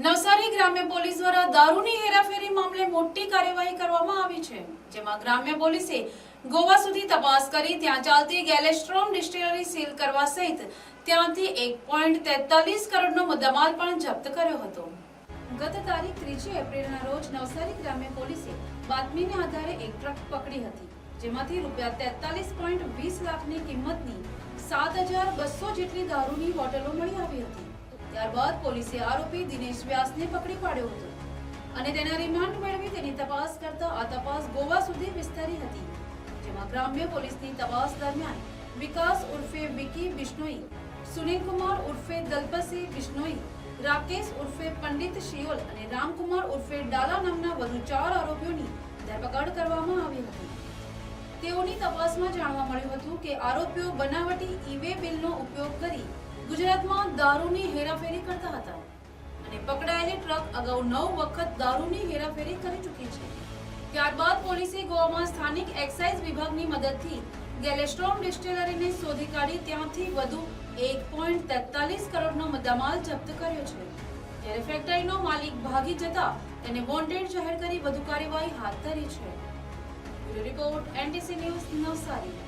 નવસારી ગ્રામ્ય પોલીસ દ્વારા દારૂની હેરાફેરી મામલે મોટી કાર્યવાહી કરવામાં આવી છે, જેમાં ગ્રામ્ય પોલીસે ગોવા સુધી તપાસ કરી ત્યાં ચાલતી ગેલેસ્ટ્રોમ ડિસ્ટિલરી સીલ કરવા સહિત ત્યાંથી એક પોઈન્ટ તેતાલીસ કરોડનો મુદ્દામાલ પણ જપ્ત કર્યો હતો. ગત તારીખ ત્રીજી એપ્રિલના રોજ નવસારી ગ્રામ્ય પોલીસે બાતમીને આધારે એક ટ્રક પકડી હતી, જેમાંથી રૂપિયા તેતાલીસ પોઈન્ટ વીસ લાખની કિંમતની સાત હજાર બસો જેટલી દારૂની બોટલો મળી આવી હતી. ત્યારબાદ પોલીસે આરોપી દિનેશ વ્યાસને પકડી પાડ્યો હતો અને તેના રિમાન્ડ મેળવી તેની તપાસ કરતા આ તપાસ ગોવા સુધી વિસ્તારી હતી, જેમાં ગ્રામ્ય પોલીસની તપાસ દરમિયાન વિકાસ ઉર્ફે વિકી બિશ્નોઈ, સુનિલકુમાર ઉર્ફે દલપતસિંહ બિશ્નોઈ, રાકેશ ઉર્ફે પંડિત શિયોલ અને રામકુમાર ઉર્ફે ડાલા નામના વધુ ચાર આરોપીઓની ધરપકડ કરવામાં આવી હતી. તેઓની તપાસમાં જાણવા મળ્યું હતું કે આરોપીઓ બનાવટી ઈ-વે બિલનો ઉપયોગ કરી ગુજરાતમાં દારૂની હેરાફેરી કરતા હતા અને પકડાયેલી ટ્રક અગાઉ નવ વખત દારૂની હેરાફેરી કરી ચૂકી છે. ત્યારબાદ પોલીસે ગોવામાં સ્થાનિક એક્સાઇઝ વિભાગની મદદથી ગેલેસ્ટ્રોમ ડિસ્ટિલરીને શોધી કાઢી ત્યાંથી વધુ એક પોઈન્ટ તેતાલીસ કરોડનો મુદ્દામાલ જપ્ત કર્યો છે. જ્યારે ફેક્ટરીનો માલિક ભાગી જતા તેને વોન્ટેડ જાહેર કરી વધુ કાર્યવાહી હાથ ધરી છે. Report NTC news Navsari.